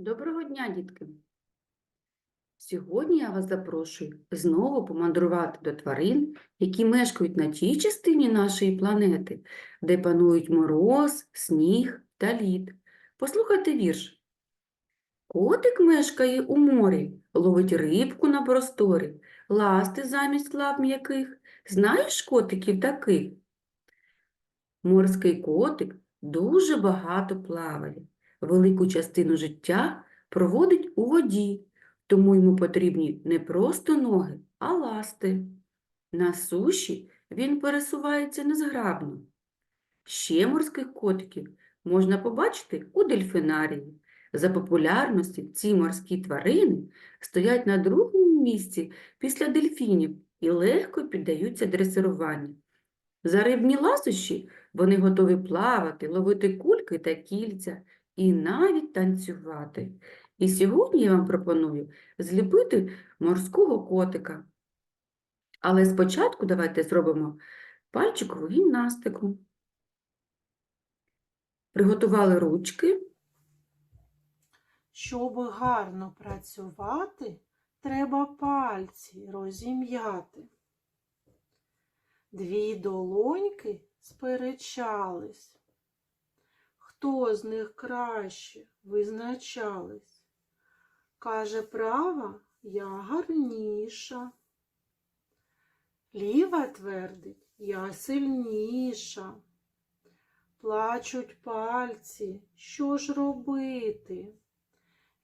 Доброго дня, дітки! Сьогодні я вас запрошую знову помандрувати до тварин, які мешкають на тій частині нашої планети, де панують мороз, сніг та лід. Послухайте вірш. Котик мешкає у морі, ловить рибку на просторі, ласти замість лап м'яких. Знаєш котиків таких? Морський котик дуже багато плаває велику частину життя проводить у воді, тому йому потрібні не просто ноги, а ласти. На суші він пересувається незграбно. Ще морських котиків можна побачити у дельфінарії. За популярності ці морські тварини стоять на другому місці після дельфінів і легко піддаються дресируванню. За рибні ласощі вони готові плавати, ловити кульки та кільця, і навіть танцювати. І сьогодні я вам пропоную зліпити морського котика. Але спочатку давайте зробимо пальчикову гімнастику. Приготували ручки. Щоб гарно працювати, треба пальці розім'яти. Дві долоньки сперечались. Хто з них краще визначались? Каже права, я гарніша. Ліва твердить, я сильніша. Плачуть пальці, що ж робити?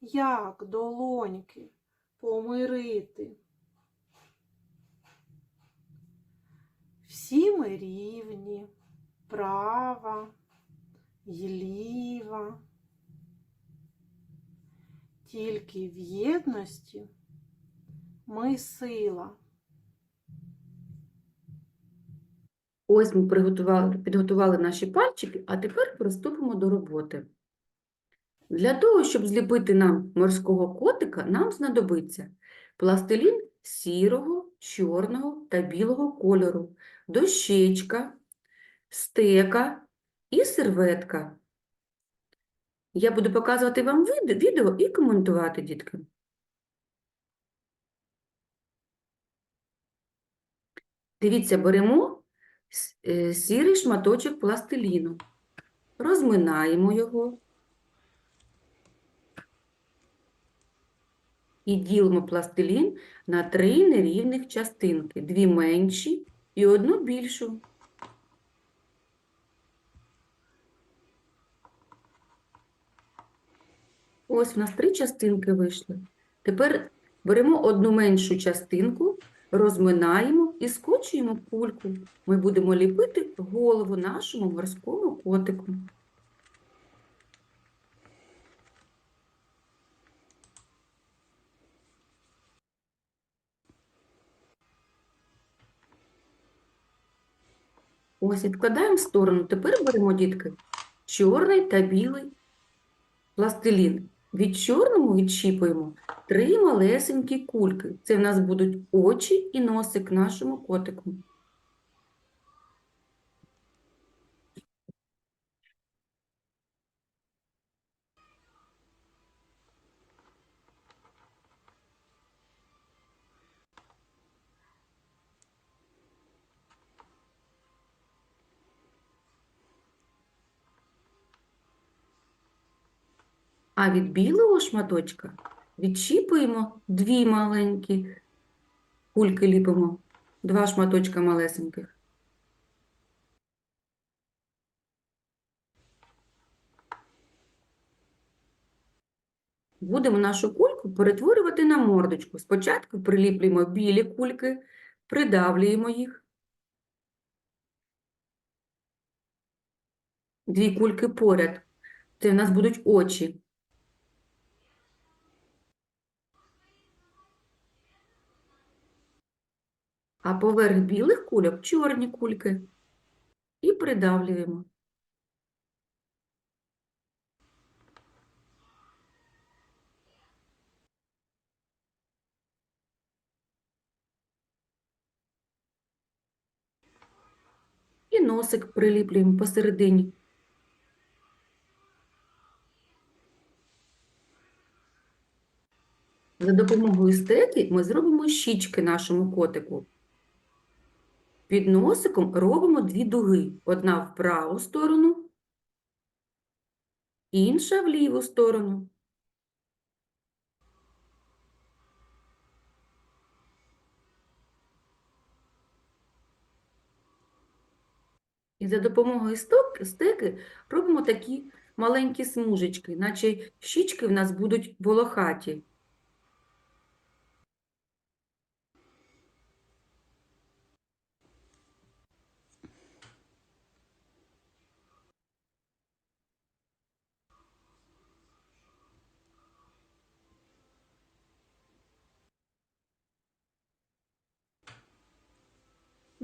Як долоньки помирити? Всі ми рівні, права й ліва. Тільки в єдності ми сила. Ось ми приготували, підготували наші пальчики, а тепер приступимо до роботи. Для того, щоб зліпити нам морського котика, нам знадобиться пластилін сірого, чорного та білого кольору, дощечка, стека і серветка. Я буду показувати вам відео і коментувати, дітки. Дивіться, беремо е, сірий шматочок пластиліну, розминаємо його і ділимо пластилін на три нерівних частинки, дві менші і одну більшу. Ось в нас три частинки вийшли. Тепер беремо одну меншу частинку, розминаємо і скочуємо кульку. Ми будемо ліпити голову нашому морському котику. Ось відкладаємо в сторону. Тепер беремо, дітки, чорний та білий пластилін. Від чорному відчіпуємо три малесенькі кульки. Це в нас будуть очі і носик нашому котику. А від білого шматочка відщіпуємо дві маленькі кульки ліпимо, два шматочка малесеньких. Будемо нашу кульку перетворювати на мордочку. Спочатку приліплюємо білі кульки, придавлюємо їх. Дві кульки поряд. Це в нас будуть очі. А поверх білих кульок чорні кульки. І придавлюємо. І носик приліплюємо посередині. За допомогою стеки ми зробимо щічки нашому котику. Під носиком робимо дві дуги. Одна в праву сторону, інша в ліву сторону. І за допомогою стеки робимо такі маленькі смужечки, наче щічки в нас будуть волохаті.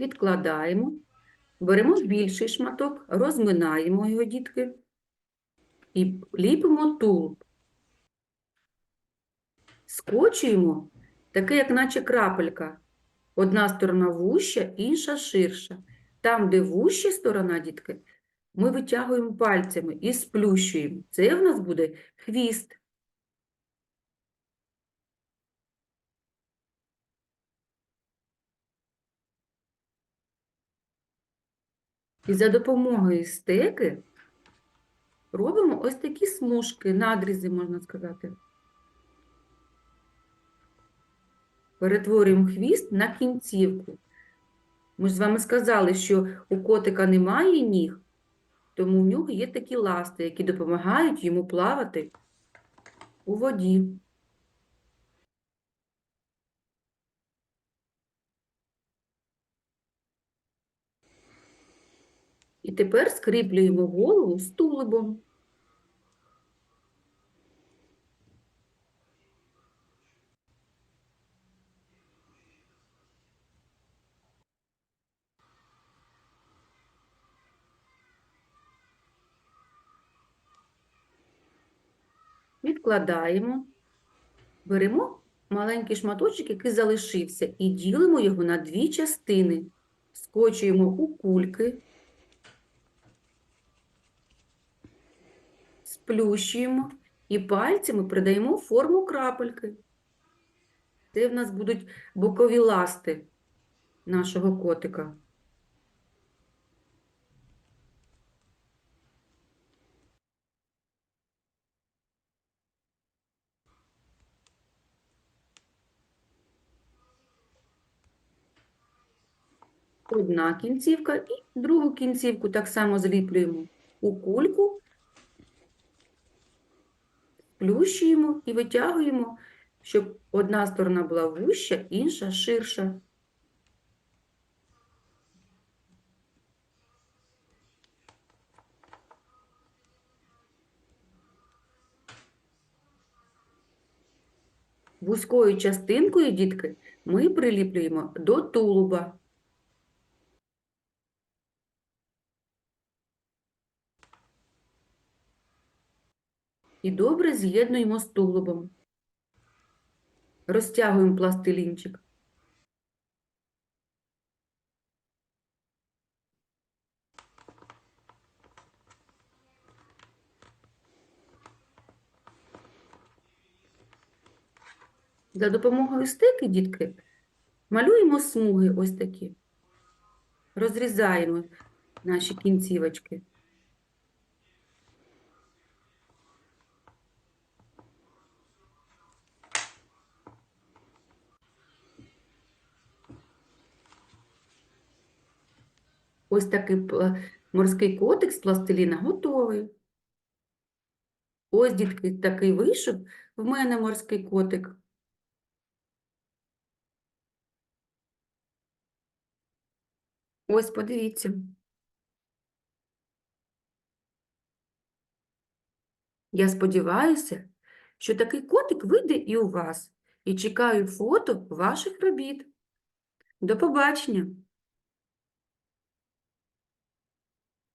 Відкладаємо, беремо більший шматок, розминаємо його, дітки, і ліпимо тулуб. Скочуємо, таке, як наче крапелька. Одна сторона вуща, інша ширша. Там, де вуща сторона, дітки, ми витягуємо пальцями і сплющуємо. Це в нас буде хвіст. І за допомогою стеки робимо ось такі смужки, надрізи, можна сказати. Перетворюємо хвіст на кінцівку. Ми ж з вами сказали, що у котика немає ніг, тому в нього є такі ласти, які допомагають йому плавати у воді. І тепер скріплюємо голову з тулубом. Відкладаємо, беремо маленький шматочок, який залишився, і ділимо його на дві частини. Скочуємо у кульки, сплющуємо і пальцями придаємо форму крапельки. Це в нас будуть бокові ласти нашого котика. Одна кінцівка і другу кінцівку так само зліплюємо у кульку, сплющуємо і витягуємо, щоб одна сторона була вуща, інша ширша. Вузькою частинкою, дітки, ми приліплюємо до тулуба. І добре з'єднуємо з тулубом. Розтягуємо пластилінчик. За допомогою стики, дітки, малюємо смуги ось такі. Розрізаємо наші кінцівочки. Ось такий морський котик з пластиліна готовий. Ось, дітки, такий вийшов в мене морський котик. Ось, подивіться. Я сподіваюся, що такий котик вийде і у вас. І чекаю фото ваших робіт. До побачення!